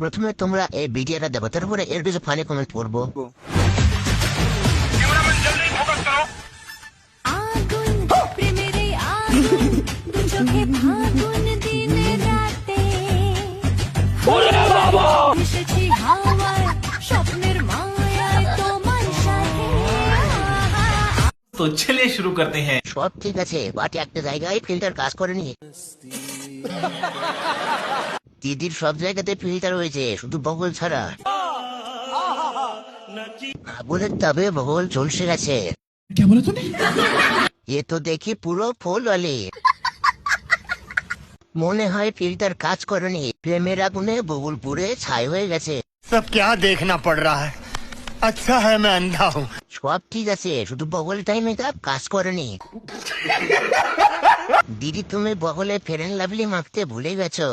প্রথমে তোমরা এই ভিডিওটা দেবো তারপরে এর কিছু ফানি কমেন্ট করব তো চলে শুরু করতে হ্যাঁ। সব ঠিক আছে বাট একটা জায়গায় ফিল্টার কাজ করেনি। দিদির সব জায়গাতে ফিল্টার রয়েছে শুধু বগল ছাড়া। আবুলের তবে বগল চলছে গেছে। এ তো দেখি পুরো ফুল অলি মনে হয় ফিল্টার কাজ করেনি। প্রেমের আগুনে বগুল পুরে ছাই হয়ে গেছে। সব কে দেখনা পড় রা আচ্ছা হ্যাঁ সব ঠিক আছে শুধু বগলটাই এটা কাজ করেনি। দিদি তুমি বগলে ফেরেন লাভলি মাখতে ভুলে গেছো।